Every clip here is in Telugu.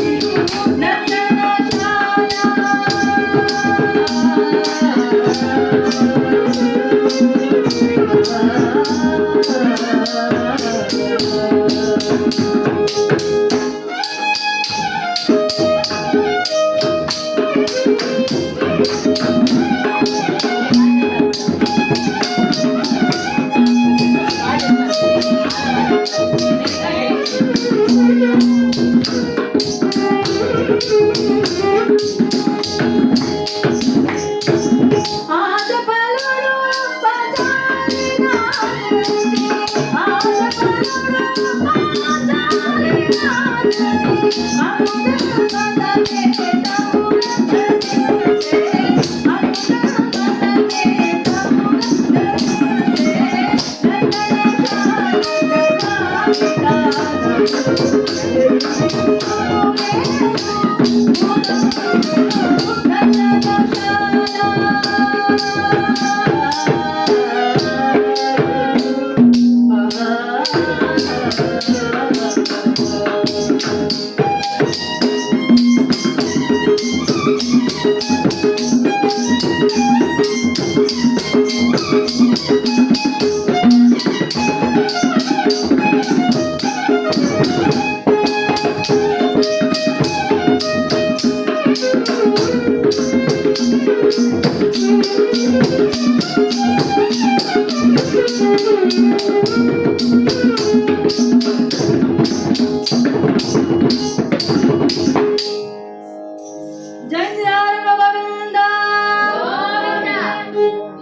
you. Na.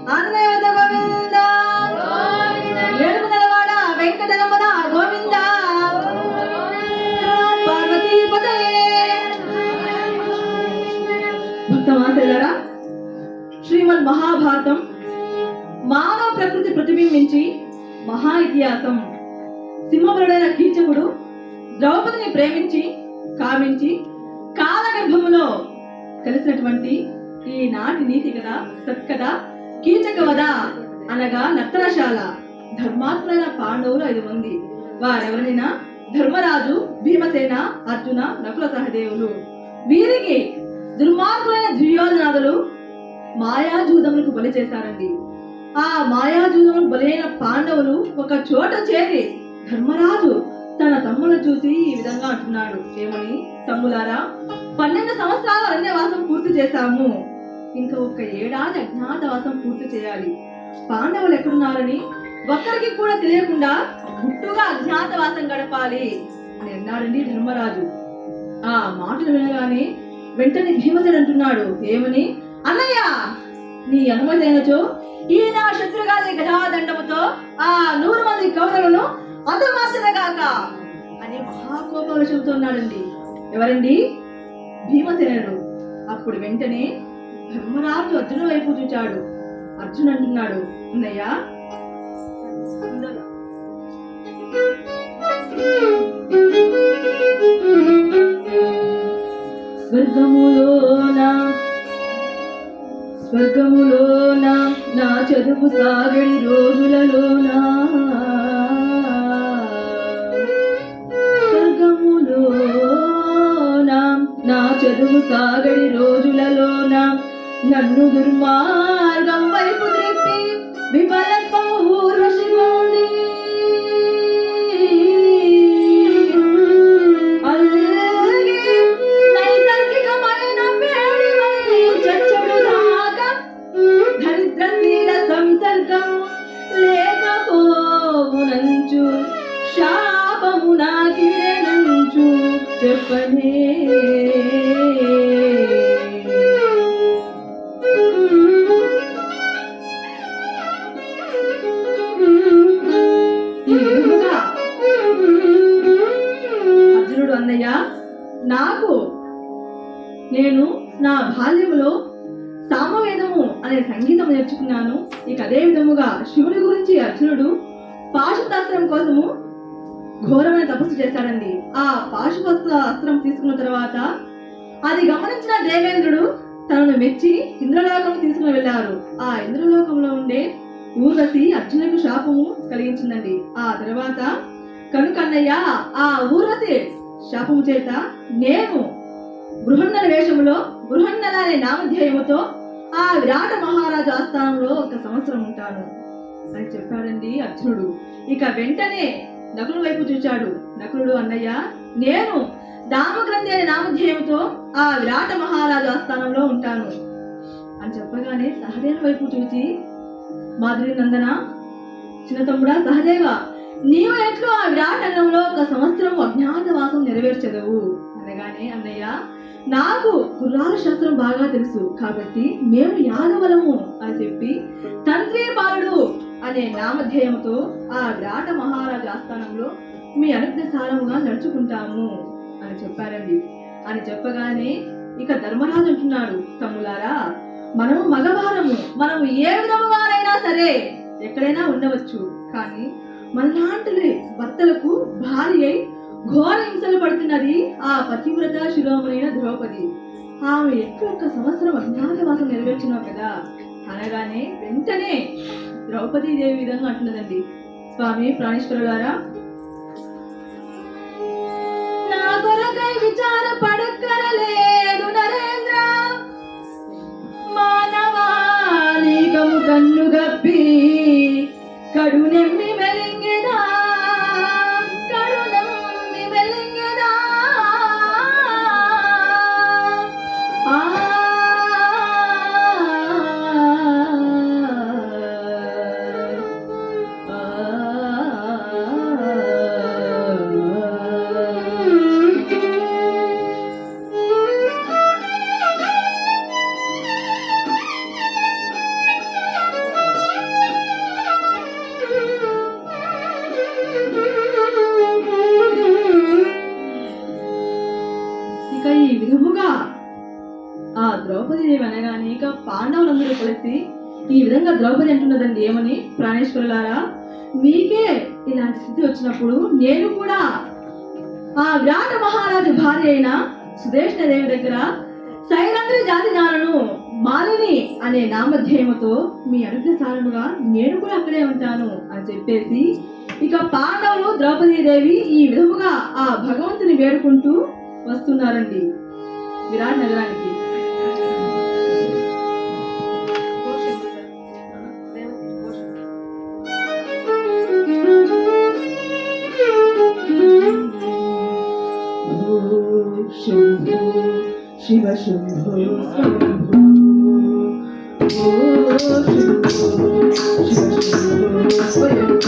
ఆంజనేయ గోవింద ఏడుపు వెంకటరమణ గోవింద? పార్వతీపతయే. శ్రీమద్ మహాభారతం మానవ ప్రకృతి ప్రతిబింబించి మహా ఇతిహాసం సింహబలుడైన కీచకుడు ద్రౌపదిని ప్రేమించి కామించి కాలగర్భములో కలిసినటువంటి ఈనాటి నీతి కథ సత్కథ కీచక అనగా నత్తరశాల ధర్మాత్మైన పాండవులు ఐదు మంది. వారెవరైనా? ధర్మరాజు భీమసేన అర్జున నకుల సహదేవులు. వీరికి దుర్మార్గులైన దుర్యోధనాథులు మాయాజూదములకు బలి చేశారండి. ఆ మాయాజూదములకు బలైన పాండవులు ఒక చోట చేరి ధర్మరాజు తన తమ్ములను చూసి ఈ విధంగా అంటున్నాడు. ఏమని? తమ్ములారా పన్నెండు సంవత్సరాల అరణ్యవాసం పూర్తి చేశాము. ఇంకా ఒక ఏడాది అజ్ఞాతవాసం పూర్తి చేయాలి. పాండవులు ఎక్కడున్నారని ఒక్కరికి కూడా తెలియకుండా గుట్టుగా అజ్ఞాతవాసం గడపాలి అని అన్నాడండి ధర్మరాజు. ఆ మాటలు వినగానే వెంటనే భీమసేన అంటున్నాడు ఏమని? అన్నయ్య నీ అనుమతి అయినచో ఈ నా శత్రుగాలి గదాదండముతో ఆ నూరు మంది కౌరవులను అంతమాసనగాక అని మహాకోపంలో చెబుతున్నాడండి ఎవరండి? భీమసేనుడు. అప్పుడు వెంటనే ధర్మరాజు అర్జున వైపు చూచాడు. అర్జున్ అంటున్నాడు ఉన్నయ్యా. స్వర్గములోన స్వర్గములోన నా చదువు సాగడి రోజులలోన స్వర్గములోన నా చదువు సాగడి రోజులలోన నన్ను దుర్మార్గం వైపు త్రిప్పి విఫలత్వము ఊర్వశిగోంది శాపము నాకిరేనంచు చెప్పనే. అర్జునుడు పాశుతాస్త్రం కోసము ఘోరమైన తపస్సు చేశాడండి. ఆ పాశుపత అస్త్రం తీసుకున్న తర్వాత అది గమనించిన దేవేంద్రుడు తనను మెచ్చి ఇంద్రలోకం తీసుకుని వెళ్ళారు. ఆ ఇంద్రలోకంలో ఉండే ఊర్వశి అర్జునుకు శాపము కలిగించిందండి. ఆ తర్వాత కనుకన్నయ్య ఆ ఊర్వశి శాపము చేత నేను బృహన్నల వేషములో బృహన్నల అనే నామధ్యేయముతో ఆ విరాట మహారాజు ఆస్థానంలో ఒక సంవత్సరం ఉంటాను. అని చెప్పాడండి అర్జునుడు. ఇక వెంటనే నకులు వైపు చూచాడు. నకులుడు అన్నయ్య నేను దామగ్రంథి అనే నామధ్యేయంతో ఆ విరాట మహారాజు ఆస్థానంలో ఉంటాను. అని చెప్పగానే సహదేవ వైపు చూచి మాధురి నందన చిన్న తమ్ముడా సహదేవ నీవు ఎట్లు ఆ విరాటంలో ఒక సంవత్సరం అజ్ఞాతవాసం నెరవేర్చదవు? అనగానే అన్నయ్య నాకు గుర్రాల శాస్త్రం బాగా తెలుసు. కాబట్టి మేము యాదవలము అని చెప్పి తంత్రి బాలుడు అనే నామధ్యేయంతో ఆ విరాట మహారాజు ఆస్థానంలో మీ అనుజ్ఞసారముగా నడుచుకుంటాము అని చెప్పారండి. అని చెప్పగానే ఇక ధర్మరాజు అంటున్నాడు తమ్ములారా మనము మగవారము మనము ఏ విధముగానైనా సరే ఎక్కడైనా ఉండవచ్చు. కానీ మనలాంటి భర్తలకు భార్య అయి ఘోర హింసలు పడుతున్నది ఆ పతివ్రత శిరోమణైన ద్రౌపది. ఆమె ఎక్కువ ఒక్క సంవత్సరం అజ్ఞాతవాసం నెరవేర్చినావు కదా. అనగానే వెంటనే ద్రౌపది దేవి విధంగా అంటున్నదండి. స్వామి ప్రాణేశ్వరులారా నా కొరకై విచార పడక్కరలేదు నరేంద్ర. మానవాళికము కన్ను గప్పి కడు ద్రౌపది దేవి అనగానే ఇక పాండవులందరూ కలిసి ఈ విధంగా ద్రౌపది అంటున్నదండి ఏమని? ప్రాణేశ్వరులారా మీకే ఇలాంటి స్థితి వచ్చినప్పుడు నేను కూడా ఆ విరాట మహారాజు భార్య అయిన సుదేష్ణ దేవి దగ్గర సైరంధ్రి జాతి నాలను మాలిని అనే నామధ్యేయముతో మీ అనుగ్రసారముగా నేను కూడా అక్కడే ఉంటాను అని చెప్పేసి ఇక పాండవులు ద్రౌపదీ దేవి ఈ విధముగా ఆ భగవంతుని వేడుకుంటూ వస్తున్నారండి. విరాట్ నగరానికి 在身后永不言我问了为什么为什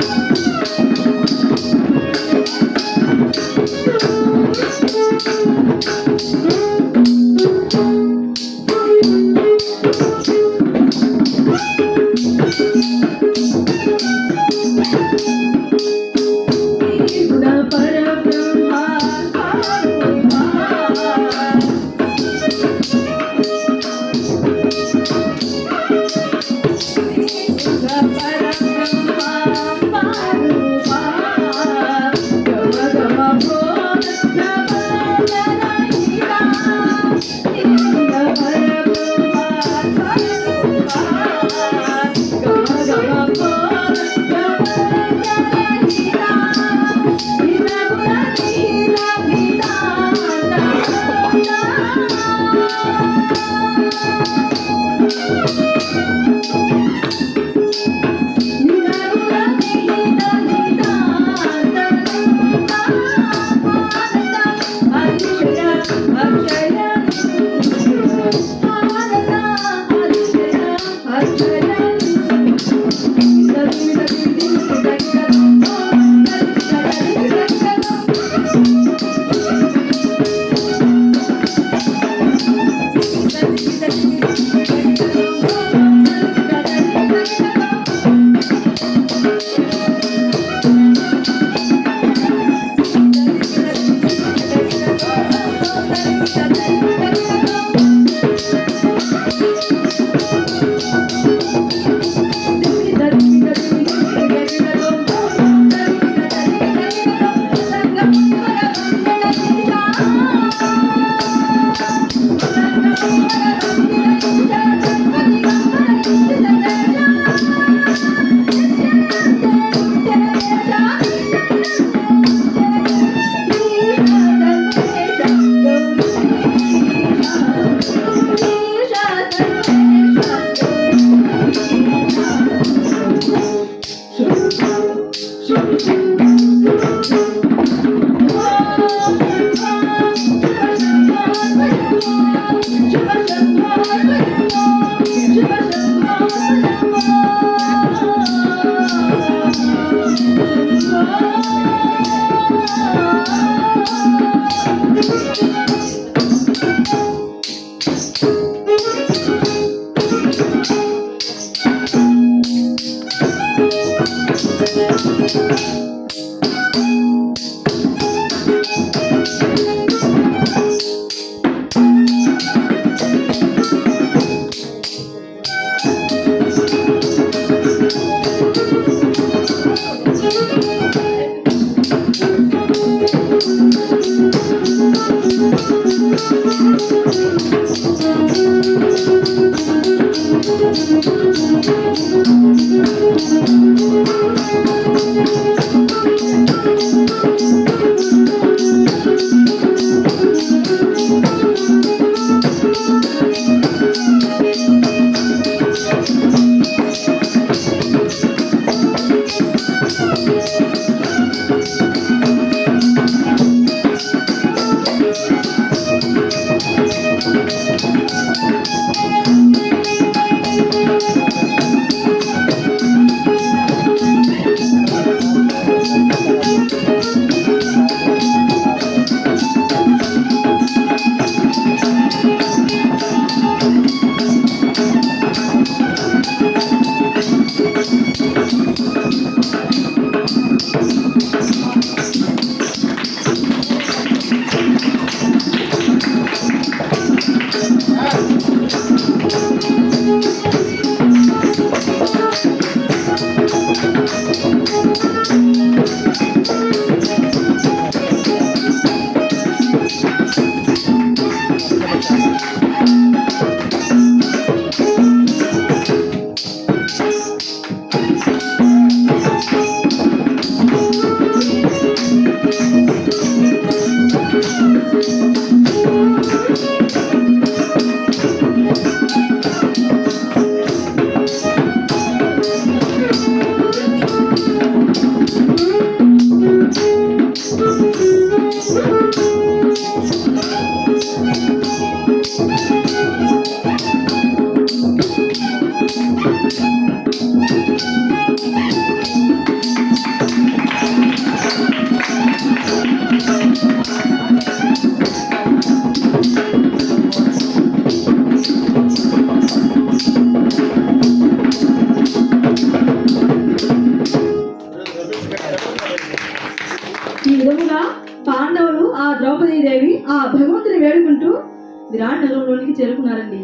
విరాట్ నగరంలోనికి చేరుకున్నారండి.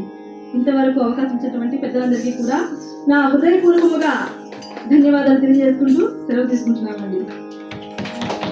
ఇంతవరకు అవకాశం ఇచ్చినటువంటి పెద్దలందరికీ కూడా నా హృదయపూర్వకముగా ధన్యవాదాలు తెలియజేసుకుంటూ సెలవు తీసుకుంటున్నామండి.